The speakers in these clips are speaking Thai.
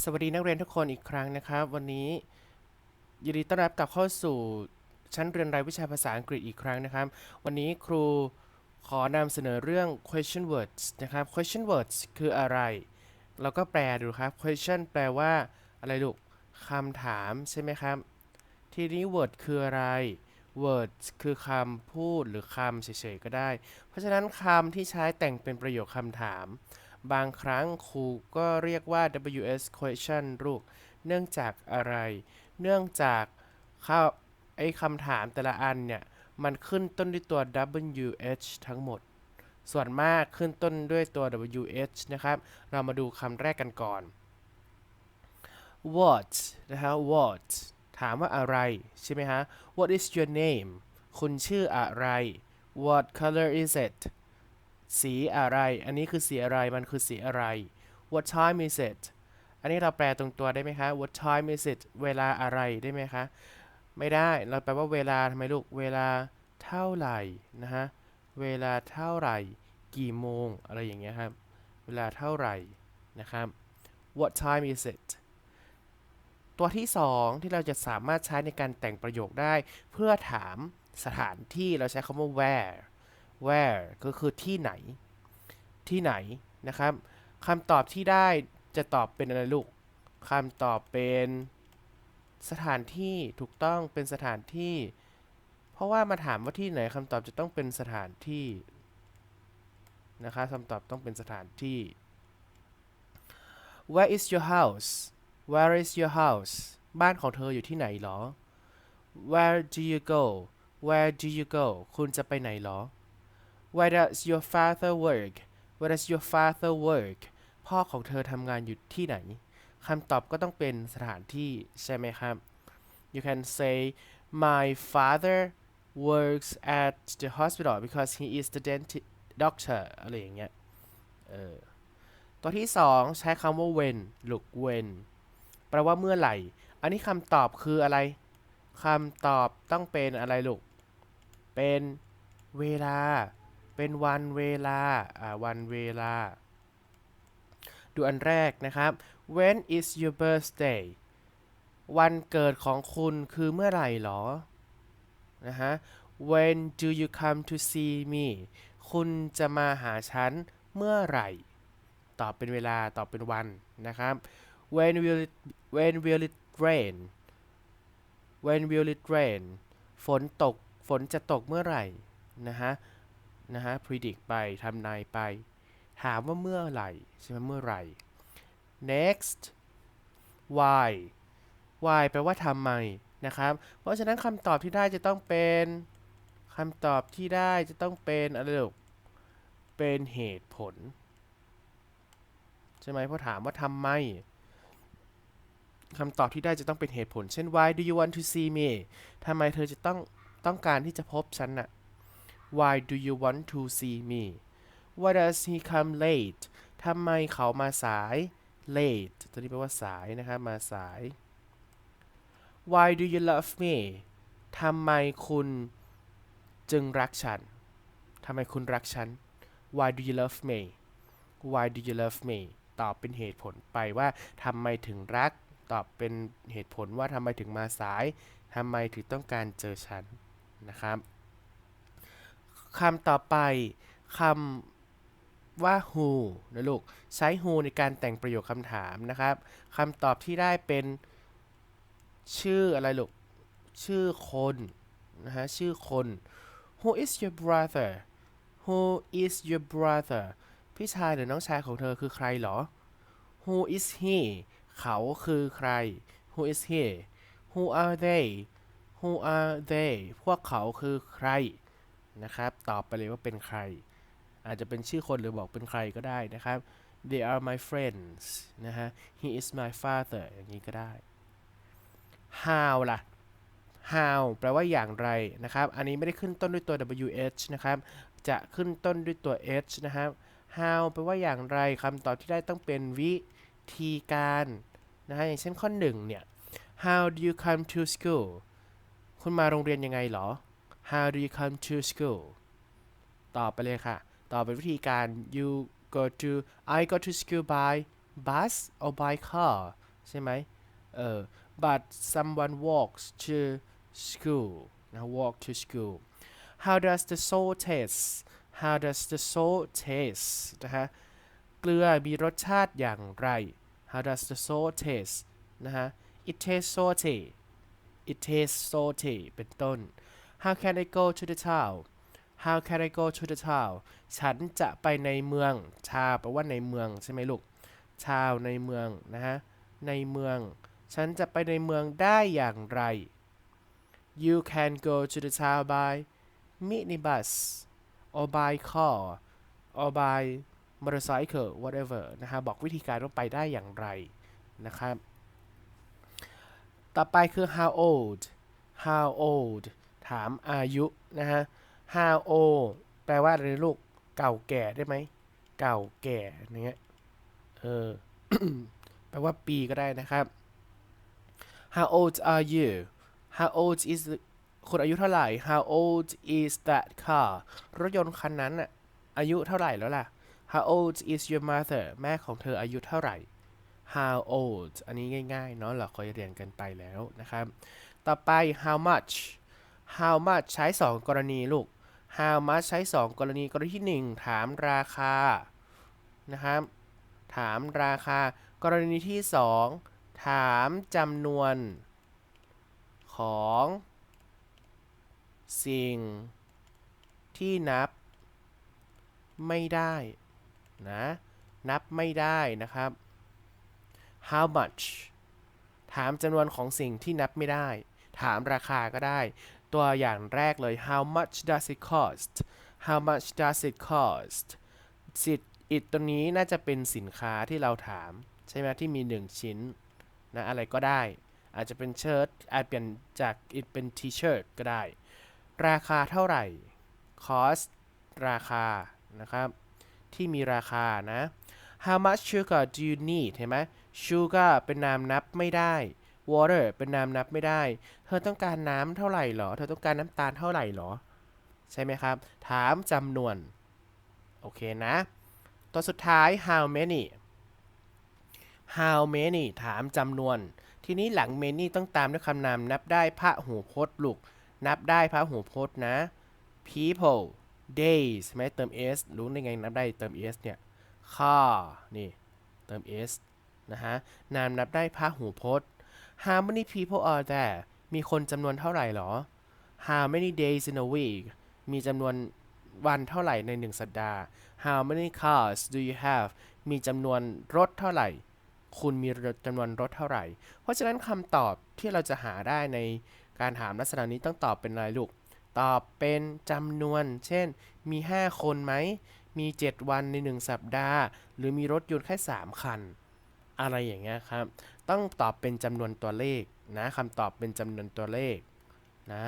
สวัสดีนักเรียนทุกคนอีกครั้งนะครับ วันนี้ยินดีต้อนรับกลับเข้าสู่ชั้นเรียนรายวิชาภาษาอังกฤษอีกครั้งนะครับ วันนี้ครูขอนำเสนอเรื่อง question words นะครับ question words คืออะไร เราก็แปลดูครับ question แปลว่าอะไรลูกคำถามใช่ไหมครับ ทีนี้ word คืออะไร words คือคำพูดหรือคำเฉยๆก็ได้ เพราะฉะนั้นคำที่ใช้แต่งเป็นประโยคคำถาม บางครั้งครูก็เรียกว่า WS question ลูก เนื่องจากอะไร เนื่องจากข้าไอ้คำถามแต่ละอันเนี่ย มันขึ้นต้นด้วยตัว WH ทั้งหมด ส่วนมากขึ้นต้นด้วยตัว WH นะครับ เรามาดูคำแรกกันก่อน what นะฮะ what ถามว่าอะไร ใช่ไหมฮะ what is your name คุณชื่ออะไร what color is it สีอะไร อันนี้คือสีอะไร มันคือสีอะไร what time is it อันนี้เราแปลตรงตัวได้ไหมคะ what time is it เวลาอะไรได้ไหมคะ ไม่ได้ เราแปลว่าเวลาทำไมลูก เวลาเท่าไหร่นะฮะ เวลาเท่าไหร่ กี่โมง อะไรอย่างเงี้ยครับ เวลาเท่าไหร่นะครับ what time is it ตัวที่สองที่เราจะสามารถใช้ในการแต่งประโยคได้ เพื่อถามสถานที่เราใช้คำว่า where where ก็คือที่ไหน ที่ไหนนะครับคำตอบที่ได้จะตอบเป็นอะไรลูกคำตอบเป็นสถานที่ถูกต้องเป็นสถานที่ เพราะว่ามาถามว่าที่ไหนคำตอบจะต้องเป็นสถานที่นะคะคำตอบต้องเป็นสถานที่ Where is your house Where is your house บ้านของเธออยู่ที่ไหนหรอ Where do you go Where do you go คุณจะไปไหนหรอ Where does your father work Where does your father work พ่อของเธอทำงานอยู่ที่ไหนคำตอบก็ต้องเป็นสถานที่ใช่ไหมครับ You can say my father works at the hospital because he is the dentist doctor อะไรอย่างเงี้ยเออตัวที่สองใช้คำว่า when ลูก when แปลว่าเมื่อไหร่ อันนี้คำตอบคืออะไรคำตอบต้องเป็นอะไรลูก เป็นเวลา เป็นวันเวลาอ่าวันเวลา ดูอันแรกนะครับ when is your birthday วันเกิดของคุณคือเมื่อไหร่หรอ นะฮะ when do you come to see me คุณจะมาหาฉันเมื่อไหร่ ตอบเป็นเวลา ตอบเป็นวันนะครับ when will it when will it rain when will it rain ฝนตก ฝนจะตกเมื่อไหร่ นะฮะ นะฮะ predict ไปทำนายไป ถามว่าเมื่อไหร่ใช่ไหมเมื่อไหร่ next why why แปลว่าทำไมนะครับ เพราะฉะนั้นคำตอบที่ได้จะต้องเป็นคำตอบที่ได้จะต้องเป็นอะไรลูกเป็นเหตุผล ใช่ไหมเพราะถามว่าทำไมคำตอบที่ได้จะต้องเป็นเหตุผล เช่น why do you want to see me ทำไมเธอจะต้องต้องการที่จะพบฉันน่ะ why do you want to see me why does he come late ทำไมเขามาสาย late ตัวนี้แปลว่าสายนะครับมาสาย why do you love me ทำไมคุณจึงรักฉัน ทำไมคุณรักฉัน why do you love me why do you love me ตอบเป็นเหตุผลไปว่าทำไมถึงรัก ตอบเป็นเหตุผลว่าทำไมถึงมาสายทำไมถึงต้องการเจอฉันนะครับ คำต่อไปคำว่า who นะลูก ใช้ who ในการแต่งประโยคคำถามนะครับคำตอบที่ได้เป็นชื่ออะไรลูก ชื่อคนนะฮะ ชื่อคน who is your brother who is your brother พี่ชายหรือน้องชายของเธอคือใครเหรอ who is he เขาคือใคร who is he who are they who are they พวกเขาคือใคร นะครับ ตอบไปเลยว่าเป็นใคร อาจจะเป็นชื่อคนหรือบอกเป็นใครก็ได้นะครับ they are my friends นะฮะ he is my father อย่างนี้ก็ได้ how ล่ะ how แปลว่าอย่างไรนะครับ อันนี้ไม่ได้ขึ้นต้นด้วยตัว wh นะครับ จะขึ้นต้นด้วยตัว h นะครับ how แปลว่าอย่างไรคำตอบที่ได้ต้องเป็นวิธีการนะฮะอย่างเช่นข้อหนึ่งเนี่ย how do you come to school คุณมาโรงเรียนยังไงเหรอ how do you come to school ตอบไปเลยค่ะ ตอบเป็นวิธีการ you go to I go to school by bus or by car ใช่ไหมเออ but someone walks to school นะ walk to school how does the salt taste how does the salt taste นะฮะ เกลือมีรสชาติอย่างไร how does the salt taste นะฮะ it tastes salty it tastes salty เป็นต้น how can I go to the town how can I go to the town ฉันจะไปในเมือง ชาแปลว่าในเมืองใช่ไหมลูก ชาวในเมืองนะฮะ ในเมือง ฉันจะไปในเมืองได้อย่างไร you can go to the town by minibus or by car or by motorcycle whatever นะฮะ บอกวิธีการว่าไปได้อย่างไรนะครับ ต่อไปคือ how old how old ามอายุนะฮะ how old แปลว่าอะไรลูก เก่าแก่ได้ไหม เก่าแก่เนี้ย เออ แปลว่าปีก็ได้นะครับ how old are you how old is คุณอายุเท่าไหร่ how old is that car รถยนต์คันนั้นอะอายุเท่าไหร่แล้วล่ะ how old is your mother แม่ของเธออายุเท่าไหร่ how old อันนี้ง่ายๆ เนาะเราเคยเรียนกันไปแล้วนะครับ ต่อไป how much how much ใช้ 2 กรณีลูก how much ใช้ 2 กรณี กรณีที่ 1 ถามราคา นะครับ ถามราคา กรณีที่ 2 ถามจำนวนของ สิ่ง ที่นับ ไม่ได้นะ นับไม่ได้นะครับ how much ถามจำนวนของสิ่งที่นับไม่ได้ ถามราคาก็ได้ ตัวอย่างแรกเลย how much does it cost how much does it cost สิทธิ์ it ตัวนี้น่าจะเป็นสินค้าที่เราถาม ใช่ไหมที่มี 1 ชิ้นนะอะไรก็ได้ อาจจะเป็นเชิ้ตอาจเปลี่ยนจาก it เป็น t-shirt ก็ได้ ราคาเท่าไหร่ cost ราคานะครับ ที่มีราคานะ how much sugar do you need เห็นไหม sugar เป็นนามนับไม่ได้ water เป็นนามนับไม่ได้ เธอต้องการน้ำเท่าไหร่หรอ เธอต้องการน้ำตาลเท่าไหร่หรอ ใช่ไหมครับ ถามจำนวน โอเคนะ ตัวสุดท้าย how many how many ถามจำนวน ทีนี้หลัง many ต้องตามด้วยคำนามนับได้พระหูพจน์ลูก นับได้พระหูพจน์นะ people days ไหมเติม s รู้ได้ไงนับได้เติม s เนี่ย car นี่ เติม s นะฮะ นามนับได้พระหูพจน์ how many people are there มีคนจำนวนเท่าไหร่หรอ how many days in a week มีจำนวนวันเท่าไหร่ในหนึ่งสัปดาห์ how many cars do you have มีจำนวนรถเท่าไหร่ คุณมีจำนวนรถเท่าไหร่ เพราะฉะนั้นคำตอบที่เราจะหาได้ในการถามลักษณะนี้ต้องตอบเป็นอะไรลูก ตอบเป็นจำนวน เช่น มี 5 คนไหม มี 7 วันใน 1 สัปดาห์ หรือมีรถยนต์แค่ 3 คัน อะไรอย่างเงี้ยครับ ต้องตอบเป็นจำนวนตัวเลขนะคำตอบเป็นจำนวนตัวเลขนะ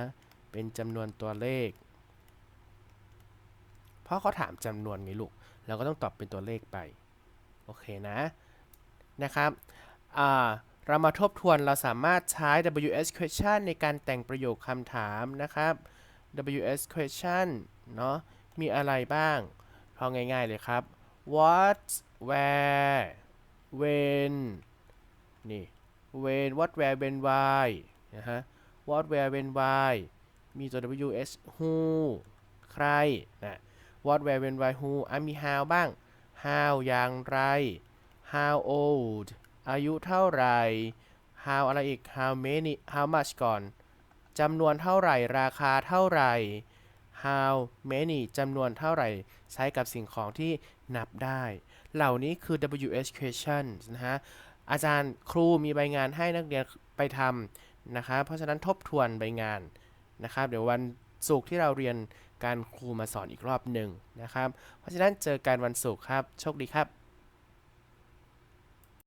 เป็นจำนวนตัวเลข เพราะเขาถามจำนวนไงลูก เราก็ต้องตอบเป็นตัวเลขไป โอเคนะ นะครับ อ่าเรามาทบทวนเราสามารถใช้ WS question ในการแต่งประโยคคำถามนะครับ WS question เนาะมีอะไรบ้างพอง่ายๆเลยครับ what where when นี่ when what where when why นะฮะ what where when why มี ตัว WS who ใคร นะ what where when why who อะมี how บ้าง how อย่างไร how old อายุเท่าไหร่ how อะไรอีก how many how much ก่อนจำนวนเท่าไหร่ ราคาเท่าไหร่ how many จำนวนเท่าไหร่ ใช้กับสิ่งของที่นับได้ เหล่านี้คือ WH questions นะฮะ อาจารย์ครูมีใบงานให้นักเรียนไปทำนะครับเพราะฉะนั้นทบทวนใบงานนะครับ เดี๋ยววันศุกร์ที่เราเรียนการครูมาสอนอีกรอบหนึ่งนะครับ เพราะฉะนั้นเจอกันวันศุกร์ครับ โชคดีครับ